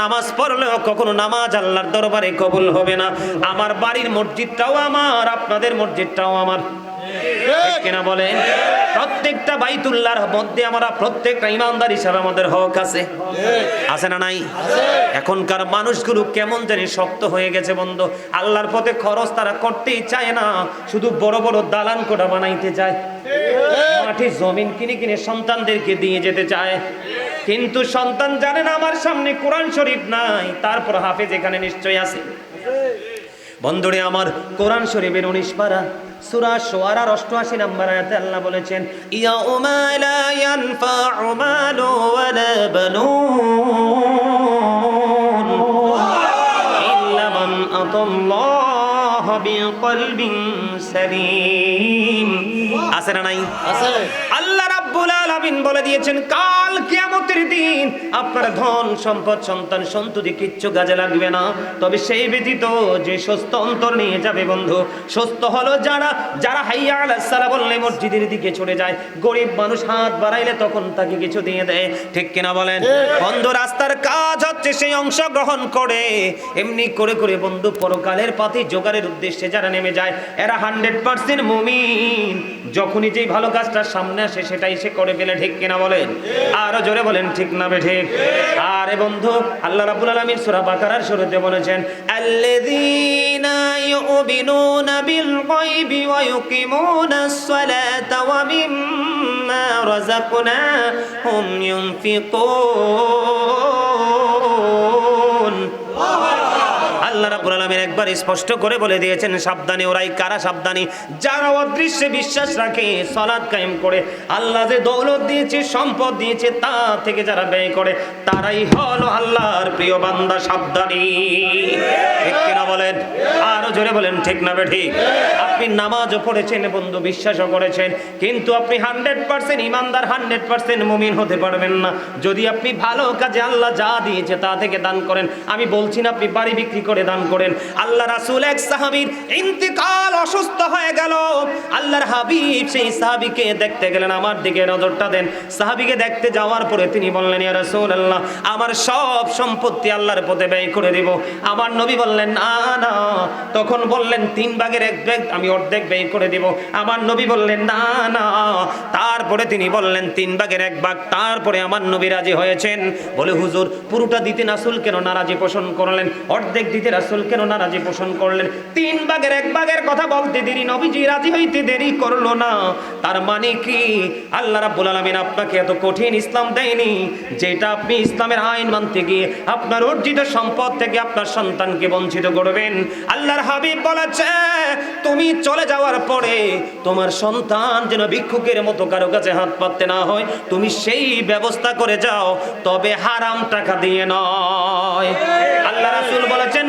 নামাজ পড়লেও কখনো নামাজ আল্লাহর দরবারে কবুল হবে না। আমার বাড়ির মসজিদটাও আমার, আপনাদের মসজিদটাও আমার। কিনা বলেন? প্রত্যেকটা বাইতুল্লাহর মধ্যে আমরা প্রত্যেকটা ইমানদার হিসাবে আমাদের হক আছে। আছে না নাই? এখনকার মানুষগুলো কেমন জানি শক্ত হয়ে গেছে বন্ধু। আল্লাহর পথে খরচ তারা করতেই চায় না। শুধু বড় বড় দালান কোটা বানাইতে চায়। মাঠে জমিন কিনে কিনে সন্তানদেরকে দিয়ে যেতে চায়। কিন্তু সন্তান জানে না আমার সামনে কোরআন শরীফ নাই। তারপর হাফেজ এখানে নিশ্চয় আছে। বন্ধুরে আমার কোরআন শরীফের উনিশ পারা সুরা সোয়ারার অষ্টআশি নাম্বার আয়াতে আল্লাহ বলেছেন ইয়া উমালা ইয়ানফাউ মালু ওয়ালা বানুন ইল্লা মান আতাল্লাহ বিকলবিন সালিম। আছে না নাই? আছে। আল্লাহ রাব্বুল আলামিন বলে দিয়েছেন, কাল কিয়ামতের দিন আপনার ধন, সম্পদ, সন্তান, সন্ততি কিচ্ছু লাগবে না। তবে সেই ব্যতীত যে সুস্থ অন্তর নিয়ে যাবে বন্ধু, সুস্থ হলো যারা যারা হাইয়া বললে মসজিদের দিকে যায়, গরিব মানুষ হাত বাড়াইলে তখন তাকে কিছু দিয়ে দেয়। ঠিক কিনা বলেন? বন্ধু, রাস্তার কাজ হচ্ছে সেই অংশ গ্রহণ করে, এমনি করে করে বন্ধু, পরকালের পাতি জোগাড়ের উদ্দেশ্যে যারা নেমে যায়, এরা হান্ড্রেড পার্সেন্ট মুমিন। যখনই যেই ভালো কাজটা সামনে আসে সেটাই সে করে ফেলে ঠিক কিনা বলেন? আরও জোরে বলেন, ঠিক না বে ঠিক? আরে বন্ধু, আল্লাহ রাব্বুল আলামিন সূরা বাকারার শুরুতে বলেছেন ওয়া মিম্মা রাযাকনাহুম ইউনফিকুন আল্লাহ রাব্বুল আলামিন একবার স্পষ্ট করে বলে দিয়েছেন, সাবধানে ওরাই কারা সাবধানী? যারা অদৃশ্যে বিশ্বাস রাখে, সালাত কায়েম করে, আল্লাহ যে দৌলত দিয়েছে, সম্পদ দিয়েছে, তা থেকে যারা ব্যয় করে, তারাই হলো আল্লাহর প্রিয় বান্দা সাবধানী। ঠিক কিনা বলেন? আরও জোরে বলেন, ঠিক না আপনি নামাজও পড়েছেন, বন্ধু, বিশ্বাসও করেছেন, কিন্তু আপনি হান্ড্রেড পার্সেন্ট ইমানদার, হান্ড্রেড পার্সেন্ট মুমিন হতে পারবেন না। যদি আপনি ভালো কাজে আল্লাহ যা দিয়েছে, তা থেকে দান করেন, আমি বলছি না আপনি বাড়ি বিক্রি করে দান করেন। আল্লাহ রাসূল এক সাহাবীর ইন্তিকাল অসুস্থ হয়ে গেল। আল্লাহর হাবিব সেই সাহাবীকে দেখতে গেলেন, আমার দিকে নজরটা দেন। সাহাবীকে দেখতে যাওয়ার পরে তিনি বললেন, ইয়া রাসূলুল্লাহ, আমার সব সম্পত্তি আল্লাহর পথে ব্যয় করে দেব। আমার নবী বললেন, না না। তখন বললেন, তিন ভাগের এক ভাগ আমি অর্ধেক ব্যয় করে দেব। আমার নবী বললেন, না না। তারপরে তিনি বললেন, তিন ভাগের এক ভাগ। তারপরে আমার নবী রাজি হয়েছেন। বলে, হুজুর, পুরোটা দিতে রাসূল কেন নারাজি পোষণ করলেন? অর্ধেক দিতে রাসূল কেন নারাজি পোষণ করলেন? তিন ভাগের এক ভাগের কথা বলতে দেরি, নবীজি রাজি হইতে দেরি করল না। তার মানে কি? আল্লাহ রাব্বুল আলামিন আপনাকে এত কঠিন ইসলাম দেয়নি, যেটা আপনি ইসলামের আইন মানতে গিয়ে আপনার অর্জিত সম্পদ থেকে আপনার সন্তানকে বঞ্চিত করবেন। আল্লাহর হাবিব বলেছে, তুমি চলে যাওয়ার পরে তোমার সন্তান যেন ভিক্ষুকের মতো কারও কাছে হাত পাততে না হয়, তুমি সেই ব্যবস্থা করে যাও, তবে হারাম টাকা দিয়ে নয়। আল্লাহ রাসূল বলেছেন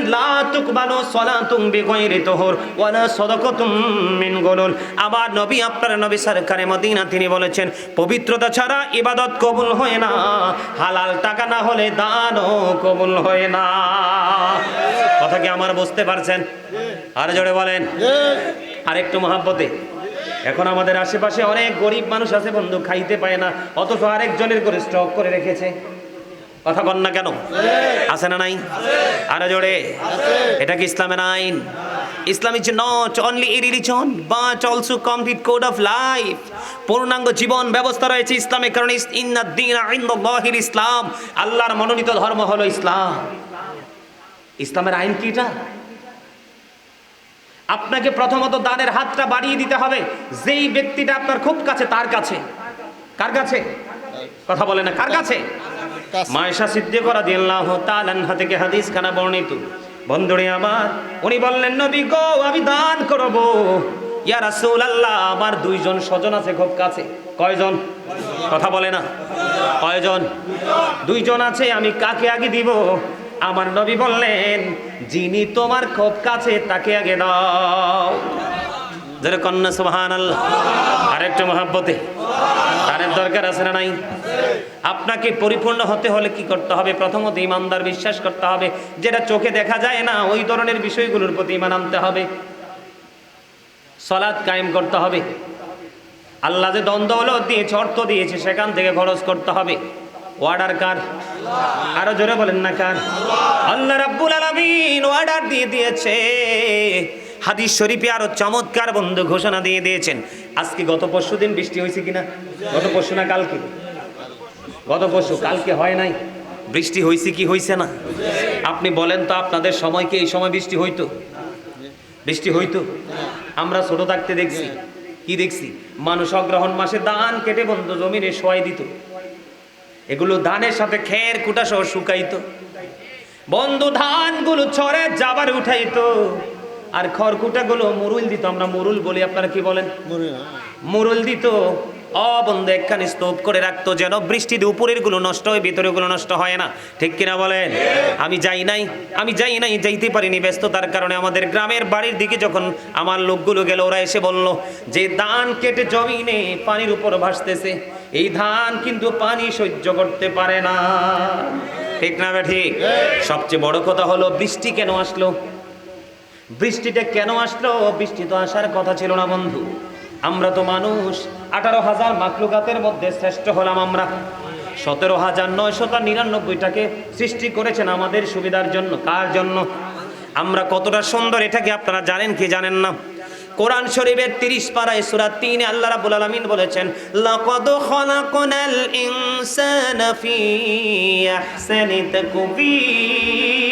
আবার নবী, আপনার নবী সরকারে মদিনা, তিনি বলেছেন, পবিত্রতা ছাড়া ইবাদত কবুল হয় না, হালাল টাকা না হলে দানও কবুল হয় না। কথা কি আমার বুঝতে পারছেন? আর জোরে বলেন। আরেকটু মহাব্বতে। এখন আমাদের আশেপাশে অনেক গরিব মানুষ আছে, বন্ধু, খাইতে পায় না, অথচ আরেকজনের করে স্টক করে রেখেছে। কথা বল না কেন? আছে। না নাই? আরে জোরে। এটা কি ইসলামের আইন Islam is not only a religion but also complete code of life পূর্ণাঙ্গ জীবন ব্যবস্থা রয়েছে ইসলামের কারণে ইন্নাদ্দিন ইন্দাল্লাহিল ইসলাম। আল্লাহর মনোনীত ধর্ম হলো ইসলাম। ইসলামের আইন কি এটা? আপনাকে প্রথমত দানের হাতটা বাড়িয়ে দিতে হবে। যেই ব্যক্তিটা আপনার খুব কাছে তার কাছে। কার কাছে? কথা বলে না কার কাছে। মায়েশা সিদ্ধি করা দিল্লাহ তালান্হা থেকে হাদিস খানা বর্ণিত। বন্ধুরে আমার, উনি বললেন, নবী গো, আমি দান করব। ইয়া রাসূল আল্লাহ আমার দুইজন স্বজন আছে খুব কাছে। কয়জন? কথা বলে না। কয়জন? দুইজন আছে, আমি কাকে আগে দিব? আমার নবী বললেন, যিনি তোমার খুব কাছে, তাকে আগে দাও। যারা কন্যা সুবহান আল্লাহ আরেকটু মহাব্বতে। তারের দরকার আছে না নাই? আপনাকে পরিপূর্ণ হতে হলে কি করতে হবে? প্রথমত ইমানদার বিশ্বাস করতে হবে। যেটা চোখে দেখা যায় না, ওই ধরনের বিষয়গুলোর প্রতি ইমান আনতে হবে। সলাদ কায়েম করতে হবে। আল্লাহ যে দ্বন্দ্ব হলো দিয়েছে, অর্থ দিয়েছে, সেখান থেকে খরচ করতে হবে। অর্ডার কার? আরও জোরে বলেন না কার? আল্লাহ রাব্বুল আলামিন অর্ডার দিয়ে দিয়েছে। হাদিস শরীফে আরও চমৎকার বন্ধু ঘোষণা দিয়ে দিয়েছেন। আজকে গত পরশু দিন বৃষ্টি হয়েছে কিনা? গত পরশু না কালকে? গত পরশু, কালকে হয় নাই। বৃষ্টি হয়েছে কি হয়েছে না? আপনি বলেন তো আপনাদের সময়কে এই সময় বৃষ্টি হইতো? বৃষ্টি হইতো? আমরা ছোট থাকতে দেখছি। কি দেখছি? মানুষ অগ্রহণ মাসে ধান কেটে বন্ধ জমিনে শোয়াই দিত। এগুলো ধানের সাথে খের কুটা সহ শুকাইতো। বন্ধু ধানগুলো ছড়ে যাবার উঠাইতো। আর খড়কুটাগুলো মুরুল দিত আমরা মুরুল বলি আপনারা কি বলেন? মুরুল দিত অ বন্ধু একখানে স্তূপ করে রাখতো যেন বৃষ্টিতে উপরেরগুলো নষ্ট হয় ভিতরেরগুলো নষ্ট হয় না। ঠিক কিনা বলেন? আমি যাই নাই আমি যাই নাই যাইতে পারিনি ব্যস্ততার কারণে আমাদের গ্রামের বাড়ির দিকে যখন আমার লোকগুলো গেল ওরা এসে বলল যে ধান কেটে জমিনে পানির উপর ভাসতেছে এই ধান কিন্তু পানি সহ্য করতে পারে না। ঠিক না ঠিক? সবচেয়ে বড় কথা হলো বৃষ্টি কেন আসলো? বৃষ্টিটা কেন আসলো? বৃষ্টি তো আসার কথা ছিল না, বন্ধু। আমরা তো মানুষ, আঠারো হাজার মাকলুকাতের মধ্যে শ্রেষ্ঠ হলাম আমরা। সতেরো হাজার নয়শত নিরানব্বইটাকে সৃষ্টি করেছেন আমাদের সুবিধার জন্য। কার জন্য? আমরা কতটা সুন্দর এটাকে আপনারা জানেন কি জানেন না? কোরআন শরীফের 30 পারায় সূরা 3 এ আল্লাহ রাব্বুল আলামিন বলেছেন, লাকাদ খালাকনাল ইনসানা ফি আহসানি তাকবীর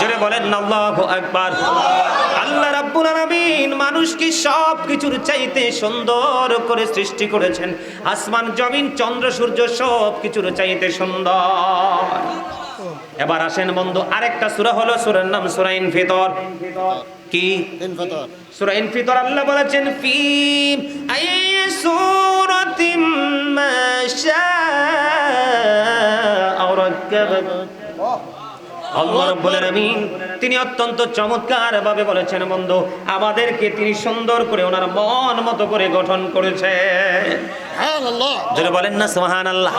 জোরে বলেন আল্লাহু আকবার। আল্লাহ রাব্বুল আলামিন মানুষকে সব কিছুর চাইতে সুন্দর করে সৃষ্টি করেছেন। আসমান জমিন চন্দ্র সূর্য সব কিছুর চাইতে সুন্দর। এবার আসেন বন্ধু আরেকটা সূরা হলো সূরার নাম সূরা ইনফিতর। কি? ইনফিতর। সূরা ইনফিতর আল্লাহ বলেছেন ফি আই সূরাতিম মা শাআ আল্লাহ রাব্বুল আলামিন তিনি অত্যন্ত চমৎকার ভাবে বলেছেন বন্ধু আমাদেরকে তিনি সুন্দর করে ওনার মন মতো করে গঠন করেছে যদি বলেন না সুবহানাল্লাহ।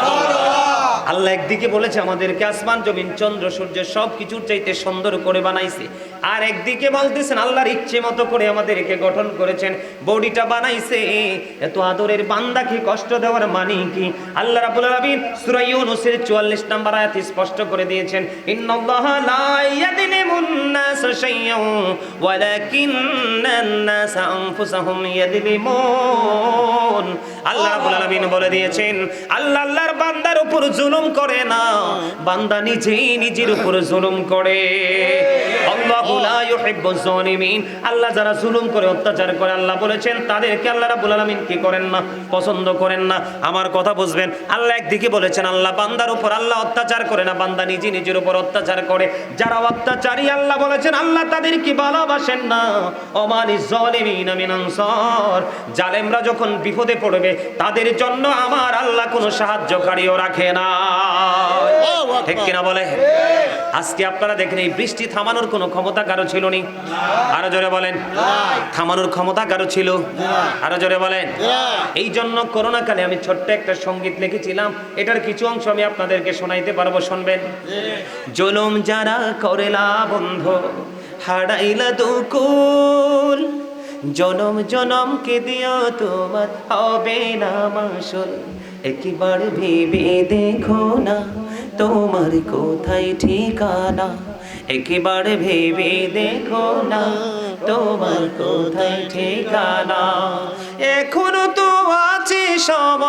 আল্লাহ একদিকে বলেছে, আমাদেরকে আসমান, জমিন, চন্দ্র সূর্য সব কিছুর চাইতে সুন্দর করে বানাইছে। আর একদিকে বলতেছেন, আল্লাহর ইচ্ছে মতো করে আমাদেরকে গঠন করেছেন, বডিটা বানাইছে। এত আদরের বান্দাকে কষ্ট দেওয়ার মানে কি? আল্লাহ রাব্বুল আলামিন সূরা ইউনূসের 44 নম্বর আয়াতে স্পষ্ট করে দিয়েছেন, ইন্নাল্লাহা লা ইয়াযলিমুন নাস শাইয়্যান ওয়ালাকিন্নান নাস আনফুসাহুম আল্লাহ রাব্বুল আলামিন বলে দিয়েছেন, আল্লাহ আল্লাহর বান্দার উপর জুলুম করে না। বান্দা নিজেই নিজের উপর জুলুম করে। আল্লাহু আল্লাহ যারা জুলুম করে, অত্যাচার করে, আল্লাহ বলেছেন, তাদেরকে আল্লাহ কি করেন না? পছন্দ করেন না। আমার কথা বুঝবেন, আল্লাহ একদিকে বলেছেন, আল্লাহ বান্দার উপর আল্লাহ অত্যাচার করে না, বান্দা নিজে নিজের উপর অত্যাচার করে। যারা অত্যাচারী, আল্লাহ বলেছেন, আল্লাহ তাদেরকে ভালোবাসেন না। অমানি জালিমিন মিন জালেমরা যখন বিপদে পড়বে তাদের জন্য আমার আল্লাহ কোনো সাহায্যকারীও রাখে না। ঠিক কিনা বলে? আজকে আপনারা দেখেন এই বৃষ্টি থামানোর কোনো ক্ষমতা কারও ছিল নি। আরও জোরে বলেন। থামানোর ক্ষমতা কারও ছিল? আরও জোরে বলেন। এই জন্য করোনা কালে আমি ছোট্ট একটা সংগীত লিখেছিলাম এটার কিছু অংশ আমি আপনাদেরকে শোনাইতে পারব শুনবেন? জলম যারা করেলা বন্ধ হারাইলা দুকুল জনম জনম কে দিও তোমার, হবে না মাসল। একবার ভেবে দেখো না তোমার কোথায় ঠিকানা। একবার ভেবে দেখো না তোমার কোথায় ঠিকানা। এখনও তো আছে সময়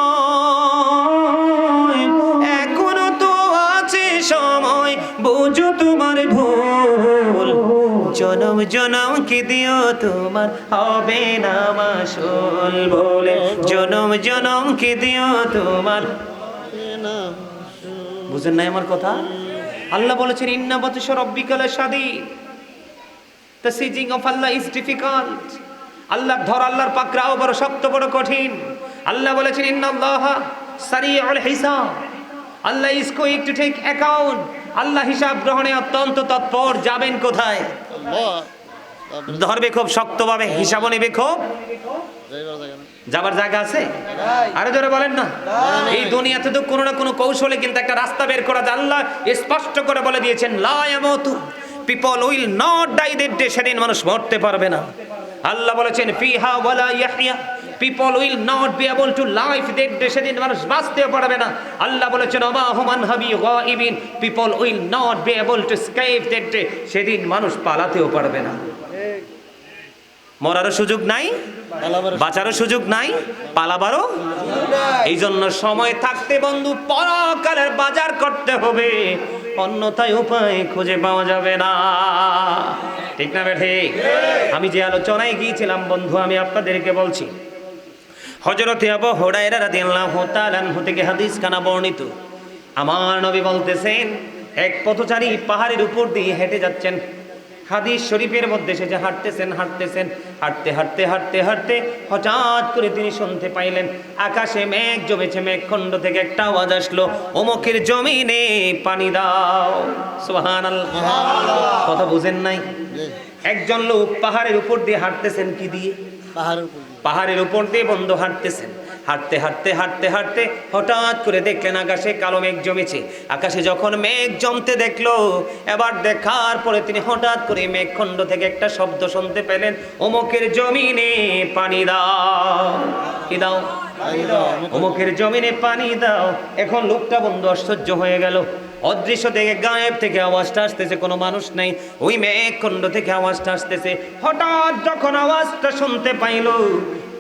জনম কি দিও তোমার? হবে না মাসুল বলে। জনম জনম কি দিও তোমার? বুঝেন নাই আমার কথা? আল্লাহ বলেছেন, ইন্না বাতশ রব্বিকাল শাদীদ। The seizing of Allah is difficult আল্লাহ ধর, আল্লাহর পাকড়াও বড়, শক্ত, বড়, কঠিন। আল্লাহ বলেছেন, ইন্নাল্লাহ সারিউল হিসাব। Allah is quick to take account আল্লাহ হিসাব গ্রহণে অত্যন্ত তৎপর, যাবেন কোথায়? ধরবে খুব শক্তভাবে, হিসাবও নেবে খুব। যাবার জায়গা আছে? আরে জোরে বলেন না। এই দুনিয়াতে তো কোনো না কোনো কৌশলে কিন্তু একটা রাস্তা বের করা যায়। আল্লাহ স্পষ্ট করে বলে দিয়েছেন, লা ইয়ামুতু, people will not die that day, সেদিন মানুষ মরতে পারবে না। আল্লাহ বলেছেন, ফিহা ওয়ালা ইয়াহইয়া। People will not be able to life দেখ সেদিন মানুষ বাঁচতেও পারবে না। আল্লাহ বলেছেন অমা হুমান হাবি গাইবিন people will not be able to escape দেখ সেদিন মানুষ পালাতেও পারবে না। মরারও সুযোগ নাই, বাঁচারও সুযোগ নাই, পালাবারও এই জন্য সময় থাকতে বন্ধু, পরকালের বাজার করতে হবে। অন্যথায় উপায় খুঁজে পাওয়া যাবে না। ঠিক না বেঠে? আমি যে আলোচনায় গিয়েছিলাম বন্ধু, আমি আপনাদেরকে বলছি হজরতে আবু হুরায়রা রাদিয়াল্লাহু তাআলা আনহু থেকে হাদিস কানা বর্ণিত। আমার নবী বলতেছেন এক পথচারী পাহাড়ের উপর দিয়ে হেঁটে যাচ্ছেন। হাদিস শরীফের মধ্যে সে যে হাঁটতেছেন হাঁটতেছেন হাঁটতে হাঁটতে হাঁটতে হাঁটতে হঠাৎ করে তিনি শুনতে পাইলেন আকাশে মেঘ জমেছে মেঘখণ্ড থেকে একটা আওয়াজ আসলো অমুকের জমিনে পানি দাও। সুবহানাল্লাহ। কথা বুঝেন নাই? একজন লোক পাহাড়ের উপর দিয়ে হাঁটতেছেন কি দিয়ে? পাহাড়ের উপর দিয়ে। বন্ধু হাঁটতেছেন। হাঁটতে হাঁটতে হাঁটতে হাঁটতে হঠাৎ করে দেখলেন আকাশে কালো মেঘ জমেছে। আকাশে যখন মেঘ জমতে দেখল, এবার দেখার পরে তিনি হঠাৎ করে মেঘখণ্ড থেকে একটা শব্দ শুনতে পেলেন, অমুকের জমিনে পানি দাও। কি দাও? অমুকের জমিনে পানি দাও। এখন লোকটা বন্ধু আশ্চর্য হয়ে গেল। অদৃশ্য থেকে গায়েব থেকে আওয়াজটা আসতেছে, কোনো মানুষ নাই। ওই মেঘখণ্ড থেকে আওয়াজটা আসতেছে। হঠাৎ যখন আওয়াজটা শুনতে পাইলো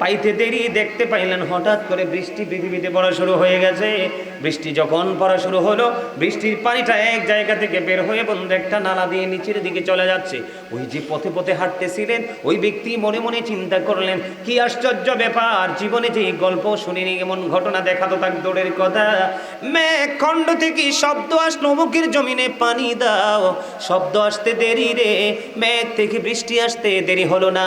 পাইতে দেরি দেখতে পাইলেন, হঠাৎ করে বৃষ্টি পৃথিবীতে পড়া শুরু হয়ে গেছে। বৃষ্টি যখন পড়া শুরু হলো, বৃষ্টির পানিটা এক জায়গা থেকে বের হয়ে বন্ধু একটা নালা দিয়ে নিচের দিকে চলে যাচ্ছে। ওই যে পথে পথে হাঁটতেছিলেন, ওই ব্যক্তি মনে মনে চিন্তা করলেন, কি আশ্চর্য ব্যাপার, জীবনে যে গল্প শুনিনি, এমন ঘটনা দেখাতো তাক দৌড়ের কথা। খণ্ড থেকে শব্দ আসলো মুখের জমিনে পানি দাও, শব্দ আসতে দেরি রে, মেঘ থেকে বৃষ্টি আসতে দেরি হলো না।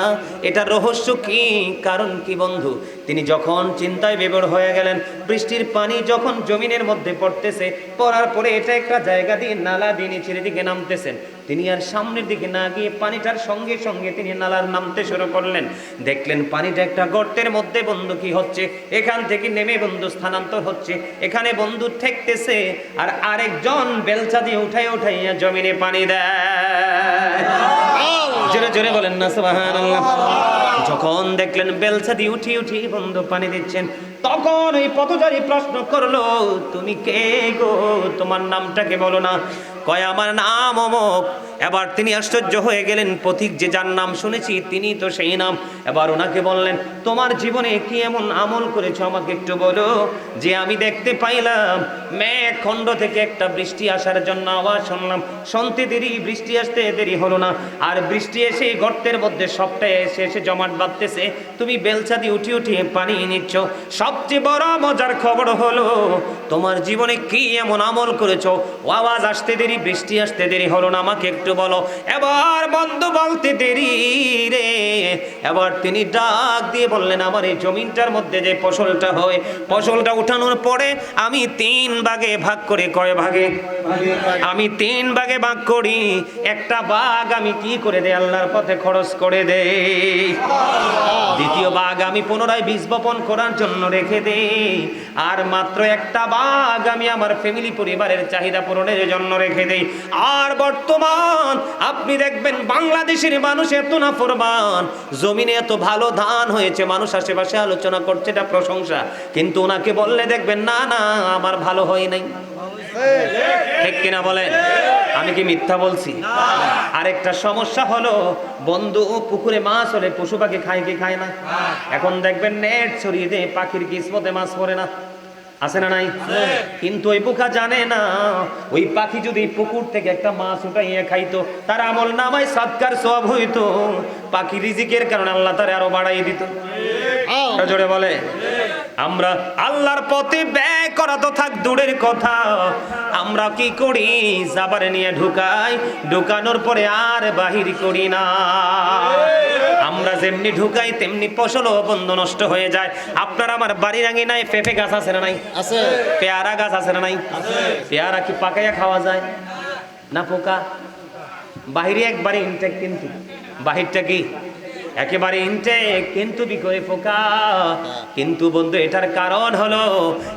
এটা রহস্য কি? কারণ কি বন্ধু? তিনি যখন চিন্তায় বিবর হয়ে গেলেন বৃষ্টির পানি যখন জমিনের মধ্যে পড়তেছে পড়ার পরে এটা একটা জায়গা দিয়ে নালা দিয়ে নিচের দিকে নামতেছেন। তিনি আর সামনের দিকে না গিয়ে পানিটার সঙ্গে সঙ্গে তিনি নালার নামতে শুরু করলেন। দেখলেন পানিটা একটা গর্তের মধ্যে বন্ধু কি হচ্ছে? এখান থেকে নেমে বন্ধু স্থানান্তর হচ্ছে। এখানে বন্ধু ঠেকতেছে আর আরেকজন বেলচা দিয়ে উঠাই উঠাইয়া জমিনে পানি দেয়। জোরে জোরে বলেন না সুবহানাল্লাহ। যখন দেখলেন বেলসা দিয়ে উঠি উঠি বন্ধ পানি দিচ্ছেন, তখন ওই পথচারী প্রশ্ন করল, তুমি কে গো? তোমার নামটাকে বলো না। কয়, আমার নাম অমক এবার তিনি আশ্চর্য হয়ে গেলেন, পথিক যে যার নাম শুনেছি, তিনি তো সেই নাম। এবার ওনাকে বললেন, তোমার জীবনে কি এমন আমল করেছ আমাকে একটু বলো? যে আমি দেখতে পাইলাম, মেঘ খণ্ড থেকে একটা বৃষ্টি আসার জন্য আওয়াজ শুনলাম। শুনতে দেরি, বৃষ্টি আসতে দেরি হলো না। আর বৃষ্টি এসে গর্তের মধ্যে সবটাই এসে এসে জমাট বাঁধতেছে। তুমি বেলচা দিয়ে উঠি উঠিয়ে পানি নিচ্ছ। সবচেয়ে বড় মজার খবর হলো, তোমার জীবনে কি এমন আমল করেছ? আওয়াজ আসতে দেরি, বৃষ্টি আসতে দেরি হলো না। আমাকে একটু বলো, এবার বন্ধু বলতে দেরি রে। এবার তিনি ডাক দিয়ে বললেন, আমার এই জমিনটার মধ্যে যে ফসলটা হয়, ফসলটা উঠানোর পরে আমি তিন ভাগে ভাগ করে। কয় ভাগে? আমি তিন ভাগে ভাগ করি। একটা ভাগ আমি কি করে দেই? আল্লাহর পথে খরচ করে দেই। দ্বিতীয় ভাগ আমি পুনরায় বীজ বপন করার জন্য রেখে দেই। আর মাত্র একটা বাঘ আমি আমার ফ্যামিলি পরিবারের চাহিদা পূরণের জন্য রেখে দেই। আর বর্তমান, আপনি দেখবেন বাংলাদেশের মানুষ এত না ফোরবান জমিনে এত ভালো ধান হয়েছে, মানুষ আশেপাশে আলোচনা করছে, এটা প্রশংসা। কিন্তু ওনাকে বললে দেখবেন, না না, আমার ভালো হয় নাই। ঠিক কিনা বলেন? আমি কি মিথ্যা বলছি? আরেকটা সমস্যা হলো, বন্ধু পুকুরে মাছ হলে পশু পাখি খায় কি খায় না? এখন দেখবেন নেট ছড়িয়ে দিয়ে পাখির কিসমতে মাছ পড়ে না? আছে না নাই? কিন্তু ওই পোকা জানে না, ওই পাখি যদি পুকুর থেকে একটা মাছ উঠাইয়া খাইতো, তার আমল নামায় সৎকার সব হইতো। পাখি রিজিকের কারণে আল্লাহ তারে আরও বাড়াই দিত। জোরে বলে। আমরা আল্লাহর পথে ব্যয় করা তো থাক দূরের কথা। আমরা কি করি? জাবারে নিয়ে ঢুকাই ঢুকানোর পরে আর বাহির করি না। আমরা যেমনি ঢুকাই তেমনি ফসলও বন্ধ নষ্ট হয়ে যায়। আপনার আমার বাড়ির নাই পেঁপে গাছ আছে না নাই? আছে। পেয়ারা গাছ আছে না নাই? পেয়ারা কি পাকাইয়া খাওয়া যায়? না পোকা? বাহিরে একবারে ইনটেক কিন্তু। বাহিরটা কি? একেবারে ইনটেক কিন্তু বিকরে ফোকা। কিন্তু বন্ধু, এটার কারণ হলো,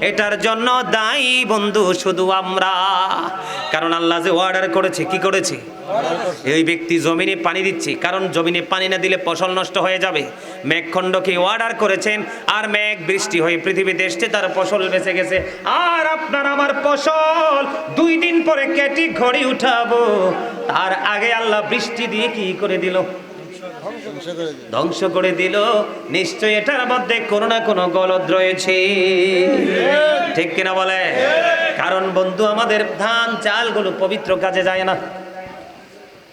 এটার জন্য দায়ী বন্ধু শুধু আমরা। কারণ আল্লাহ যে অর্ডার করেছে, কি করেছে? এই ব্যক্তি জমিনে পানি দিচ্ছে। কারণ জমিনে পানি না দিলে ফসল নষ্ট হয়ে যাবে। মেঘখণ্ডকে অর্ডার করেছেন, আর মেঘ বৃষ্টি হয়ে পৃথিবীতে এসছে তার ফসল বেঁচে গেছে। আর আপনার আমার ফসল, দুই দিন পরে কেটে ঘড়ি উঠাবো। তার আগে আল্লাহ বৃষ্টি দিয়ে কি করে দিল? ধ্বংস করে দিল। নিশ্চয় এটার মধ্যে কোনো না কোনো গলদ রয়েছে। ঠিক কিনা বলে? কারণ বন্ধু আমাদের ধান চালগুলো পবিত্র কাজে যায় না।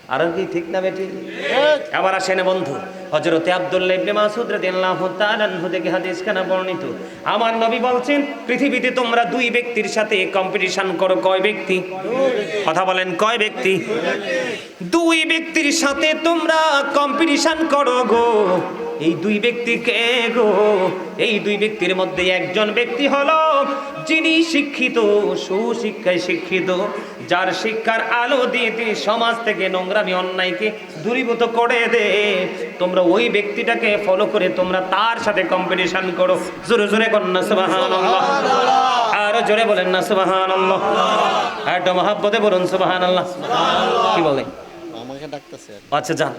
আর কি ঠিক না বেটি? আবার আসেন বন্ধু হজরতে আব্দুল্লাহ ইবনে মাসউদ রাদিয়াল্লাহু তাআলা আনহু থেকে হাদিস খানা বর্ণিত। আমার নবী বলছেন, পৃথিবীতে তোমরা দুই ব্যক্তির সাথে কম্পিটিশন করো। কয় ব্যক্তি? কথা বলেন, কয় ব্যক্তি? দুই ব্যক্তির সাথে তোমরা কম্পিটিশন করো গো। এই দুই ব্যক্তি কে গো? এই দুই ব্যক্তির মধ্যে একজন ব্যক্তি হলো যিনি শিক্ষিত, সুশিক্ষায় শিক্ষিত। যার শিক্ষার আলো দিয়ে তিনি সমাজ থেকে নোংরামি অন্যায়কে দূরীভূত করে দে। তোমরা ওই ব্যক্তিটাকে ফলো করে তোমরা তার সাথে কম্পিটিশন করো। জোরে জোরে কন্যা সুবহানাল্লাহ। আরও জোরে বলেন না সুবহানাল্লাহ। আর একটা মহাব্বতে বলুন সুবহানাল্লাহ। কি বলে? আমাকে ডাকতেছে আচ্ছা যান।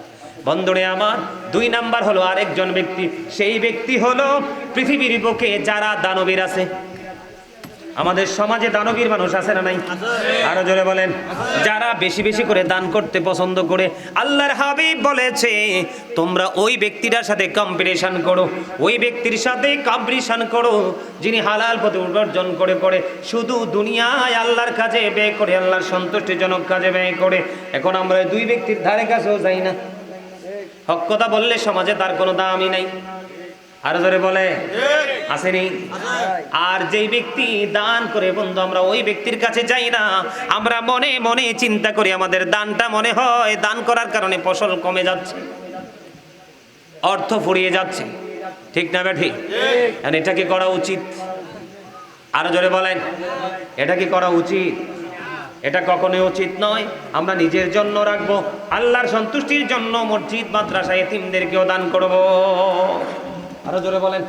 বন্ধুরে আমার দুই নাম্বার হলো আরেকজন ব্যক্তি। সেই ব্যক্তি হলো পৃথিবীর বুকে যারা দানবীর আছে। আমাদের সমাজে দানবীর মানুষ আছে না নাই? আরও জোরে বলেন। যারা বেশি বেশি করে দান করতে পছন্দ করে, আল্লাহর হাবিব বলেছে, তোমরা ওই ব্যক্তিটার সাথে কম্পিটিশন করো, ওই ব্যক্তির সাথে কম্পিটিশন করো, যিনি হালাল পথে উপার্জন করে করে। শুধু দুনিয়ায় আল্লাহর কাজে ব্যয় করে, আল্লাহর সন্তুষ্টিজনক কাজে ব্যয় করে। এখন আমরা দুই ব্যক্তির ধারে কাছেও যাই না। হক কথা বললে সমাজে তার কোনো দামই নাই। আরও ধরে বলে। আসেনি। আর যেই ব্যক্তি দান করে বন্ধু আমরা ওই ব্যক্তির কাছে যাই না। আমরা মনে মনে চিন্তা করি আমাদের দানটা মনে হয় দান করার কারণে ফসল কমে যাচ্ছে অর্থ ফুরিয়ে যাচ্ছে। ঠিক না ব্যাঠি? আর এটা কি করা উচিত? আরও জোরে বলেন। এটা কি করা উচিত? এটা কখনোই উচিত নয়। আমরা নিজের জন্য রাখব। আল্লাহর সন্তুষ্টির জন্য মসজিদ মাদ্রাসা এতিমদেরকেও দান করব। আরও জোরে বলেন।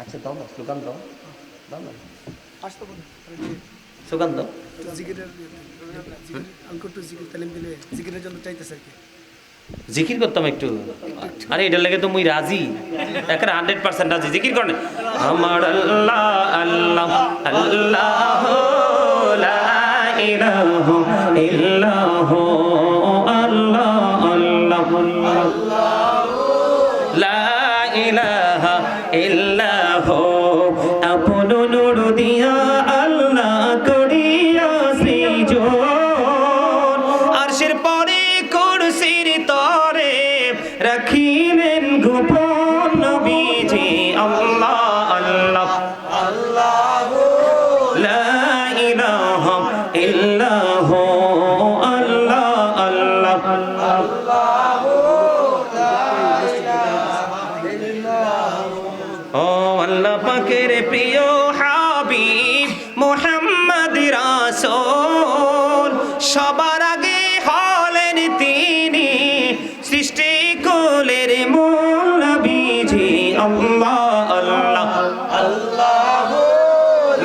আচ্ছা দাও না, স্লোগান দাও। দাও না। স্লোগান জিকির করতাম একটু। আরে, এটার লেগে তো মুই রাজি। একেবারে হান্ড্রেড পার্সেন্ট রাজি। জিকির করেন। আমার আল্লাহ আল্লাহ আল্লাহ ইলাহা ইল্লাহ। আল্লাহ আল্লাহ লা ইলাহা ইল্লাহ। আপন নূর দিয়া আল্লাহ করিয়া সৃজন। আল্লাহ আল্লাহ আল্লাহ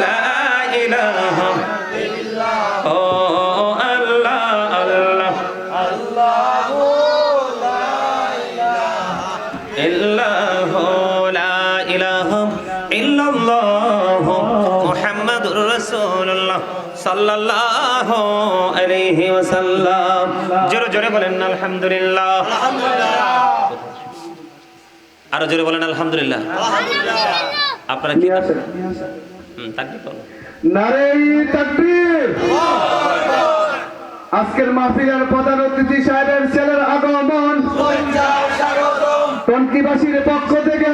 লা ইলাহা ও আল্লাহ আল্লাহ ইল্লাহ লা ইলাহা ইল্লাল্লাহ, মুহাম্মাদুর রাসূলুল্লাহ সাল্লাল্লাহু জোরে জোরে বলেন, আলহামদুলিল্লাহ। আরও জোরে বলেন আলহামদুলিল্লাহ। আপনারা কি হুম তাকবীর নারে তাকবীর। আজকের মাহফিলের প্রধান অতিথি সাহেবের ছেলের আগমন। টনকিবাসীর পক্ষ থেকে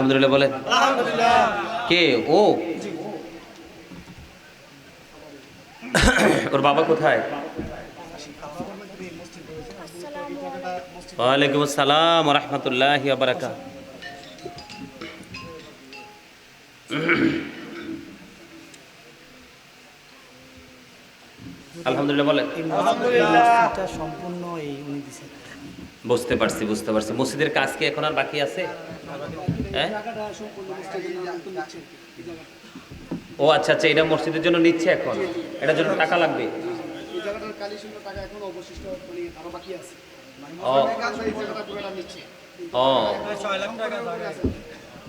আলহামদুলিল্লাহ বলে। কে? ও? ওর বাবা কোথায়? ওয়ালাইকুম আসসালাম রহমতুল্লাহ বারাকা আলহামদুলিল্লাহ বলেন সম্পূর্ণ এই উনি দিছেন বুঝতে পারছি বুঝতে পারছি। মসজিদের কাজ কি এখন আর বাকি আছে? হ্যাঁ? ও আচ্ছা আচ্ছা এটা মসজিদের জন্য নিচ্ছে এখন? এটার জন্য টাকা লাগবে?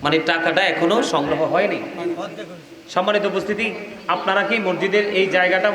মানে মানে টাকাটা এখনও সংগ্রহ হয়নি? সম্মানিত উপস্থিতি আপনারা কি মসজিদের এই জায়গাটা